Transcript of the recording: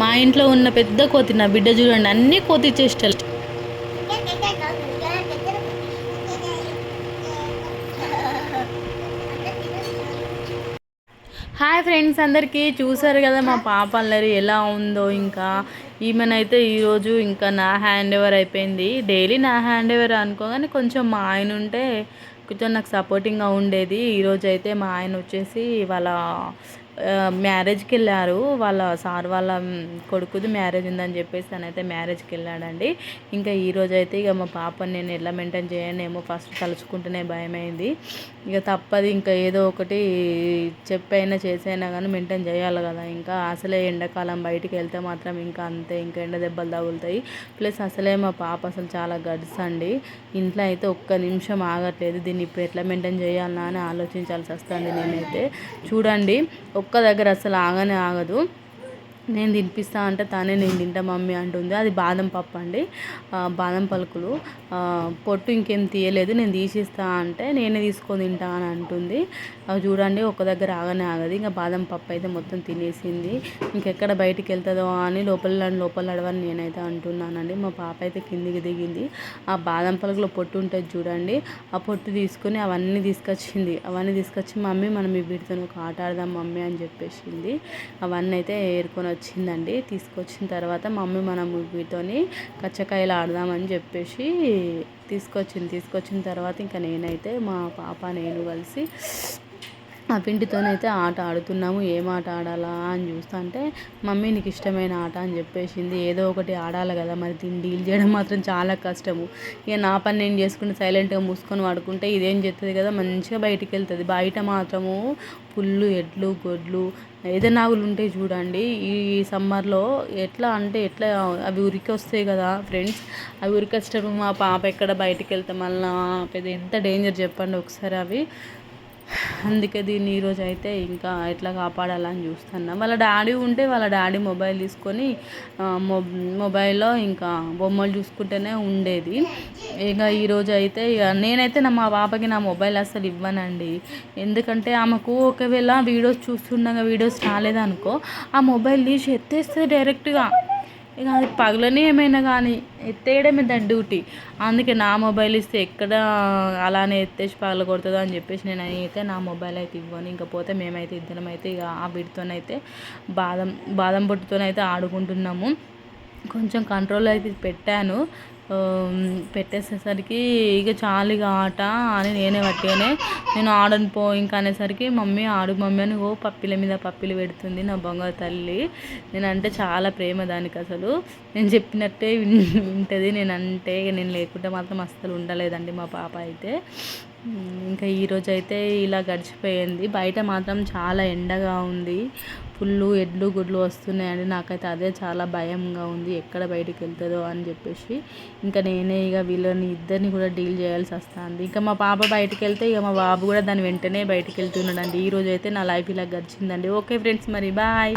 మా ఇంట్లో ఉన్న పెద్ద కోతి నా బిడ్డ చూడండి అన్ని కోతి చేష్టలు. హాయ్ ఫ్రెండ్స్ అందరికీ చూసారు కదా మా పాప అల్లరి ఎలా ఉందో ఇంకా. ఈమెనైతే ఈరోజు ఇంకా నా హ్యాండ్ ఓవర్ అయిపోయింది. డైలీ నా హ్యాండ్ ఓవర్ అనుకోగానే కొంచెం మా ఆయన ఉంటే కొంచెం నాకు సపోర్టింగ్గా ఉండేది. ఈరోజు అయితే మా ఆయన వచ్చేసి వాళ్ళ మ్యారేజ్కి వెళ్ళారు వాళ్ళ సార్ వాళ్ళ కొడుకుది మ్యారేజ్ ఉందని చెప్పేసి తనైతే మ్యారేజ్కి వెళ్ళాడండి ఇంకా ఈరోజు అయితే ఇక మా పాపని నేను ఎలా మెయింటైన్ చేయనేమో ఫస్ట్ తలుచుకుంటేనే భయమైంది. ఇక తప్పదు ఇంకా ఏదో ఒకటి చెప్పైనా చేసైనా కానీ మెయింటైన్ చేయాలి కదా. ఇంకా అసలే ఎండాకాలం బయటికి వెళ్తే మాత్రం ఇంకా అంతే ఇంకా ఎండ దెబ్బలు తగులుతాయి. ప్లస్ అసలే మా పాప అసలు చాలా గడుసండి ఇంట్లో అయితే ఒక్క నిమిషం ఆగట్లేదు. దీన్ని ఇప్పుడు ఎట్లా మెయింటైన్ చేయాలన్నా అని ఆలోచించాల్సి వస్తుంది నేనైతే. చూడండి ఒక్క దగ్గర అసలు ఆగనే ఆగదు. నేను తినిపిస్తా అంటే తానే నేను తింటా మమ్మీ అంటుంది. అది బాదం పప్పు అండి. బాదం పలుకులు. పొట్టు ఇంకేం తీయలేదు. నేను తీసిస్తా అంటే నేనే తీసుకొని తింటా అని అంటుంది. చూడండి ఒక దగ్గర ఆగనే ఆగదు. ఇంకా బాదం పప్పు అయితే మొత్తం తినేసింది. ఇంకెక్కడ బయటికి వెళ్తుందో అని లోపల లోపల నడవని నేనైతే అంటున్నానండి. మా పాప అయితే కిందికి దిగింది. ఆ బాదం పలుకులో పొట్టు ఉంటుంది చూడండి. ఆ పొట్టు తీసుకొని అవన్నీ తీసుకొచ్చింది. అవన్నీ తీసుకొచ్చి మమ్మీ మనం ఈ వీటితో ఒక ఆట ఆడదాం మమ్మీ అని చెప్పేసింది. అవన్నీ అయితే ఏరుకొని వచ్చిందండి. తీసుకొచ్చిన తర్వాత మమ్మీ మనం వీటితోని కచ్చకాయలు ఆడదామని చెప్పేసి తీసుకొచ్చింది. తీసుకొచ్చిన తర్వాత ఇంకా నేనైతే మా పాప నేను కలిసి ఆ పిండితోనైతే ఆట ఆడుతున్నాము. ఏం ఆట ఆడాలా అని చూస్తా అంటే మమ్మీ నీకు ఇష్టమైన ఆట అని చెప్పేసింది. ఏదో ఒకటి ఆడాలి కదా మరి దీన్ని డీల్ చేయడం మాత్రం చాలా కష్టము. ఇక నా పని నేను చేసుకుంటే సైలెంట్గా మూసుకొని వాడుకుంటే ఇదేం చేస్తుంది కదా మంచిగా బయటికి వెళ్తుంది బయట మాత్రము పుల్లు ఎడ్లు గొడ్లు ఏదనాగులు ఉంటాయి చూడండి. ఈ సమ్మర్లో ఎట్లా అంటే ఎట్లా అవి ఉరికి వస్తాయి కదా ఫ్రెండ్స్ అవి ఉరికి వచ్చేటప్పుడు మా పాప ఎక్కడ బయటికి వెళ్తే మళ్ళీ పెద్ద ఎంత డేంజర్ చెప్పండి ఒకసారి అవి. అందుకే దీన్ని ఈరోజు అయితే ఇంకా ఎట్లా కాపాడాలని చూస్తున్నా. వాళ్ళ డాడీ ఉంటే వాళ్ళ డాడీ మొబైల్ తీసుకొని మొ మొబైల్లో ఇంకా బొమ్మలు చూసుకుంటేనే ఉండేది. ఇక ఈరోజు అయితే ఇక నేనైతే నా మా పాపకి నా మొబైల్ అసలు ఇవ్వనండి. ఎందుకంటే ఆమెకు ఒకవేళ వీడియోస్ చూస్తుండగా వీడియోస్ రాలేదనుకో ఆ మొబైల్ తీసి ఎత్తేస్తే డైరెక్ట్గా ఇక అది పగలని ఏమైనా కానీ ఎత్తేయడమే దాని డ్యూటీ. అందుకే నా మొబైల్ ఇస్తే ఎక్కడ అలానే ఎత్తేసి పగల కొడుతుందో అని చెప్పేసి నేను అయితే నా మొబైల్ అయితే ఇవ్వను. ఇంకా పోతే మేమైతే ఇద్దరం అయితే ఇక ఆ వీటితోనైతే బాదం బాదం పొట్టుతోనైతే ఆడుకుంటున్నాము. కొంచెం కంట్రోల్ అయితే పెట్టాను. పెట్టేసేసరికి ఇక చాలు ఇక ఆట అని నేనే పట్టిగానే నేను ఆడను పో ఇంకా అనేసరికి మమ్మీ ఆడు మమ్మీ అని ఓ పప్పిల మీద పప్పిలు పెడుతుంది నా బొంగారు తల్లి. నేనంటే చాలా ప్రేమ దానికి అసలు. నేను చెప్పినట్టే ఉంటుంది నేనంటే నేను ఇక నేను లేకుంటే మాత్రం అస్సలు ఉండలేదండి మా పాప అయితే. ఇంకా ఈరోజు అయితే ఇలా గడిచిపోయింది. బయట మాత్రం చాలా ఎండగా ఉంది. ఫుల్లు ఎడ్లు గుడ్లు వస్తున్నాయండి. నాకైతే అదే చాలా భయంగా ఉంది. ఎక్కడ బయటకు వెళ్తుందో అని చెప్పేసి ఇంకా నేనే ఇక వీళ్ళని ఇద్దరిని కూడా డీల్ చేయాల్సి వస్తుంది. ఇంకా మా పాప బయటకు వెళ్తే ఇక మా బాబు కూడా దాని వెంటనే బయటకు వెళ్తున్నాడండి. ఈ రోజు అయితే నా లైఫ్ ఇలా గడిచిందండి. ఓకే ఫ్రెండ్స్ మరి బాయ్.